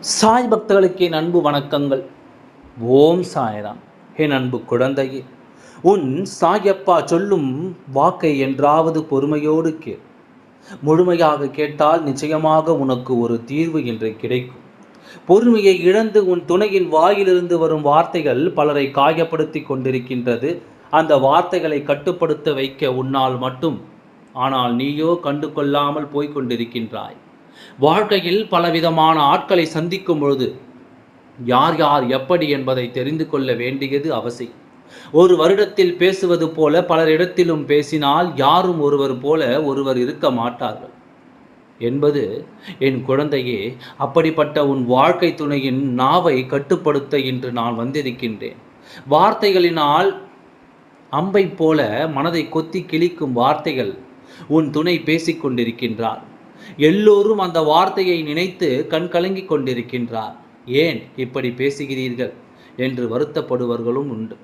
சாய் பக்தர்களுக்கு என் அன்பு வணக்கங்கள். ஓம் சாய்ராம். என் அன்பு குழந்தையே உன் சாயப்பா சொல்லும் வாக்கை என்றாவது பொறுமையோடு கேள். முழுமையாக கேட்டால் நிச்சயமாக உனக்கு ஒரு தீர்வு என்று கிடைக்கும். பொறுமையை இழந்து உன் துணையின் வாயிலிருந்து வரும் வார்த்தைகள் பலரை காயப்படுத்தி கொண்டிருக்கின்றது. அந்த வார்த்தைகளை கட்டுப்படுத்த வைக்க உன்னால் மட்டும் ஆனால் நீயோ கண்டு கொள்ளாமல் போய்க் கொண்டிருக்கின்றாய். வாழ்க்கையில் பலவிதமான ஆட்களை சந்திக்கும் பொழுது யார் யார் எப்படி என்பதை தெரிந்து கொள்ள வேண்டியது அவசியம். ஒரு வருடத்தில் பேசுவது போல பலரிடத்திலும் பேசினால் யாரும் ஒருவர் போல ஒருவர் இருக்க மாட்டார்கள். என்பது என் குழந்தையே அப்படிப்பட்ட உன் வாழ்க்கை துணையின் நாவை கட்டுப்படுத்த இன்று நான் வந்திருக்கின்றேன். வார்த்தைகளினால் அம்பை போல மனதை கொத்தி கிழிக்கும் வார்த்தைகள் உன் துணை பேசிக்கொண்டிருக்கின்றார் எல்லோரும் அந்த வார்த்தையை நினைத்து கண்கலங்கிக் கொண்டிருக்கின்றார். ஏன் இப்படி பேசுகிறீர்கள்? என்று வருத்தப்படுவர்களும் உண்டு.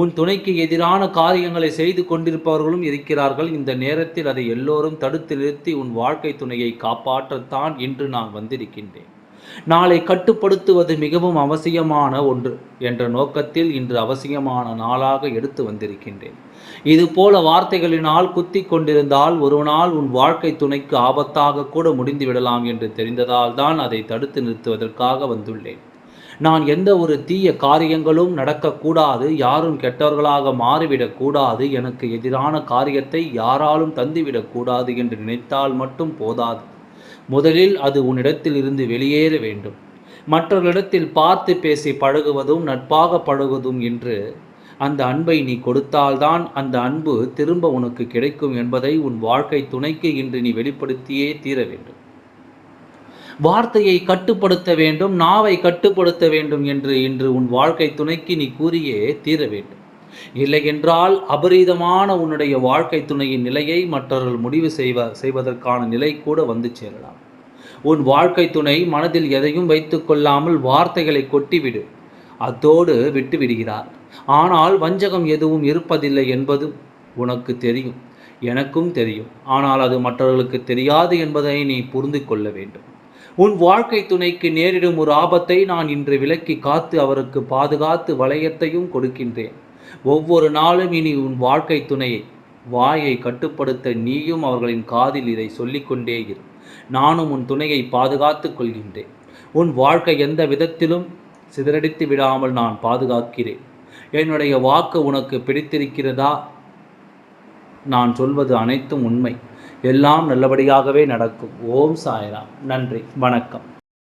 உன் துணைக்கு எதிரான காரியங்களை செய்து கொண்டிருப்பவர்களும் இருக்கிறார்கள். இந்த நேரத்தில் அதை எல்லோரும் தடுத்து நிறுத்தி உன் வாழ்க்கை துணையை காப்பாற்றத்தான் இன்று நான் வந்திருக்கின்றேன். நாளை கட்டுப்படுத்துவது மிகவும் அவசியமான ஒன்று என்ற நோக்கத்தில் இன்று அவசியமான நாளாக எடுத்து வந்திருக்கின்றேன். இது போல வார்த்தைகளினால் குத்தி கொண்டிருந்தால் ஒரு நாள் உன் வாழ்க்கை துணைக்கு ஆபத்தாக கூட முடிந்து விடலாம் என்று தெரிந்ததால் தான் அதை தடுத்து நிறுத்துவதற்காக வந்துள்ளேன். நான் எந்த ஒரு தீய காரியங்களும் நடக்கக்கூடாது யாரும் கெட்டவர்களாக மாறிவிடக்கூடாது எனக்கு எதிரான காரியத்தை யாராலும் தந்துவிடக்கூடாது என்று நினைத்தால் மட்டும் போதாது. முதலில் அது உன்னிடத்தில் இருந்து வெளியேற வேண்டும். மற்றவர்களிடத்தில் பார்த்து பேசி பழகுவதும் நட்பாக பழகுவதும் என்று அந்த அன்பை நீ கொடுத்தால்தான் அந்த அன்பு திரும்ப உனக்கு கிடைக்கும் என்பதை உன் வாழ்க்கை துணைக்கு இன்று நீ வெளிப்படுத்தியே தீர வேண்டும். வார்த்தையை கட்டுப்படுத்த வேண்டும் நாவை கட்டுப்படுத்த வேண்டும் என்று இன்று உன் வாழ்க்கை துணைக்கு நீ கூறியே தீர வேண்டும். இல்லை என்றால் அபரீதமான உன்னுடைய வாழ்க்கை துணையின் நிலையை மற்றவர்கள் முடிவு செய்வ செய்வதற்கான நிலை கூட வந்து சேரலாம். உன் வாழ்க்கை துணை மனதில் எதையும் வைத்து கொள்ளாமல் வார்த்தைகளை கொட்டிவிடு. அத்தோடு விட்டு விடுகிறார். ஆனால் வஞ்சகம் எதுவும் இருப்பதில்லை என்பது உனக்கு தெரியும். எனக்கும் தெரியும். ஆனால் அது மற்றவர்களுக்கு தெரியாது என்பதை நீ புரிந்து கொள்ள வேண்டும். உன் வாழ்க்கை துணைக்கு நேரிடும் ஒரு ஆபத்தை நான் இன்று விலக்கி காத்து அவருக்கு பாதுகாத்து வளையத்தையும் கொடுக்கின்றேன். ஒவ்வொரு நாளும் இனி உன் வாழ்க்கை துணையை வாயை கட்டுப்படுத்த நீயும் அவர்களின் காதில் இதை சொல்லிக்கொண்டே இரு. நானும் உன் துணையை பாதுகாத்து கொள்கின்றேன். உன் வாழ்க்கை எந்த விதத்திலும் சிதறடித்து விடாமல் நான் பாதுகாக்கிறேன். என்னுடைய வாக்கு உனக்கு பிடித்திருக்கிறதா? நான் சொல்வது அனைத்தும் உண்மை. எல்லாம் நல்லபடியாகவே நடக்கும். ஓம் சாய்ராம். நன்றி. வணக்கம்.